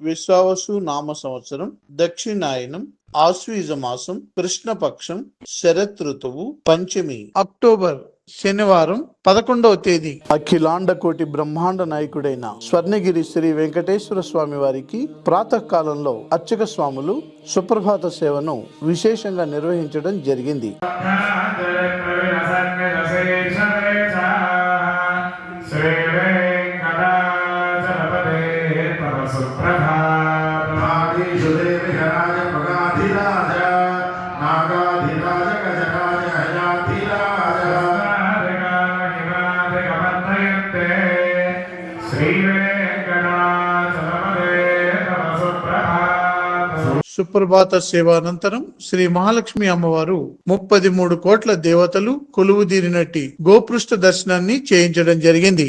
విశ్వావసు నామ సంవత్సరం దక్షిణాయనం ఆశ్వీజ మాసం కృష్ణపక్షం శరత్ ఋతువు పంచమి. అక్టోబర్ శనివారం పదకొండవ తేదీ. అఖిలాండ కోటి బ్రహ్మాండ నాయకుడైన స్వర్ణగిరి శ్రీ వెంకటేశ్వర స్వామి వారికి ప్రాతకాలంలో అర్చక స్వాములు సుప్రభాత సేవను విశేషంగా నిర్వహించడం జరిగింది. నాగేశు దేవిహరాజ సుప్రభాత సేవానంతరం శ్రీ మహాలక్ష్మి అమ్మవారు ముప్పది మూడు కోట్ల దేవతలు కొలువు తీరినట్టి గోపృష్ఠ దర్శనాన్ని చేయించడం జరిగింది.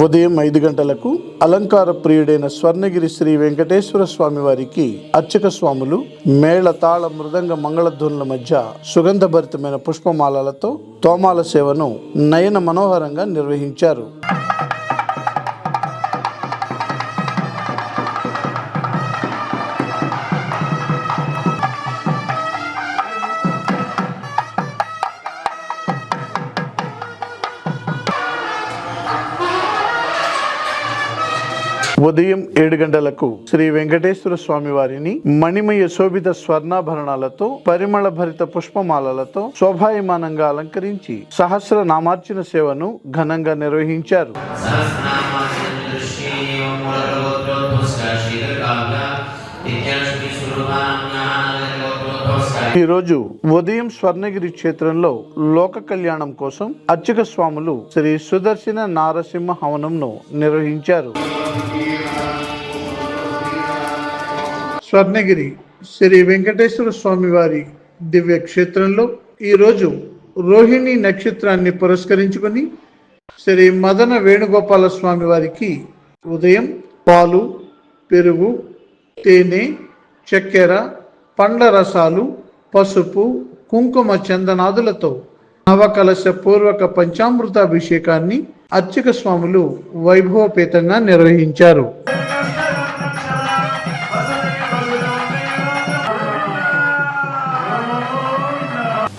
ఉదయం ఐదు గంటలకు అలంకార ప్రియుడైన స్వర్ణగిరి శ్రీ వెంకటేశ్వర స్వామి వారికి అర్చక స్వాములు మేళ తాళ మృదంగ మంగళధ్వనుల మధ్య సుగంధభరితమైన పుష్పమాలలతో తోమాల సేవను నయన మనోహరంగా నిర్వహించారు. ఉదయం ఏడు గంటలకు శ్రీ వెంకటేశ్వర స్వామి వారిని మణిమయ శోభిత స్వర్ణాభరణాలతో పరిమళ భరిత పుష్పమాలలతో శోభాయమానంగా అలంకరించి సహస్ర నామార్చన సేవను ఘనంగా నిర్వహించారు. ఈరోజు ఉదయం స్వర్ణగిరి క్షేత్రంలో లోక కళ్యాణం కోసం అర్చక స్వాములు శ్రీ సుదర్శన నారసింహ హవనంను నిర్వహించారు. స్వర్ణగిరి శ్రీ వెంకటేశ్వర స్వామి వారి దివ్య క్షేత్రంలో ఈరోజు రోహిణి నక్షత్రాన్ని పురస్కరించుకొని శ్రీ మదన వేణుగోపాల స్వామి వారికి ఉదయం పాలు పెరుగు తేనె చక్కెర పండ్ల రసాలు పసుపు కుంకుమ చందనాదులతో నవకలశ పూర్వక పంచామృతాభిషేకాన్ని అర్చక స్వాములు వైభవపేతంగా నిర్వహించారు.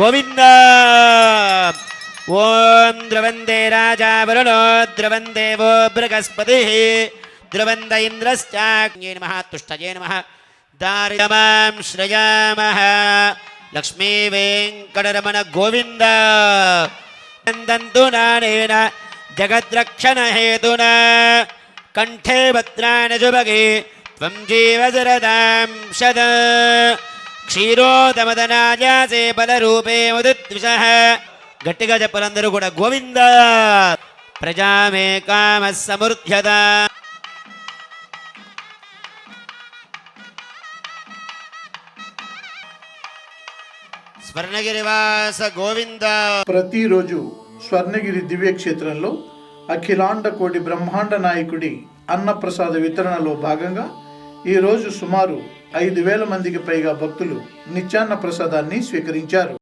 గోవింద! ఓం ద్రవందే రాజా వరుణో ద్రవం దేవో బృహస్పతి. ద్రవంద ఇంద్రశ్చాగ్నే నమ తుష్టజే నమ. దారిదమాం శ్రయామ. లక్ష్మీ వెంకటరమణ గోవింద. నందంతు నానేన జగద్రక్షణ హేతున. కంఠే భద్రాణ జుభగే త్వం జీవజరదాం సదా క్షీరోదమదనాజాసే బలరూపే ముదిద్విషః. గట్టిగా చెప్పాలందరూ కూడా గోవింద. ప్రజామే కామ సమృద్ధ్యత. స్వర్ణగిరివాస గోవింద. ప్రతిరోజు స్వర్ణగిరి దివ్య క్షేత్రంలో అఖిలాండ కోటి బ్రహ్మాండ నాయకుడి అన్నప్రసాద వితరణలో భాగంగా ఈ రోజు సుమారు ఐదు వేల మందికి పైగా భక్తులు నిత్యాన్న ప్రసాదాన్ని స్వీకరించారు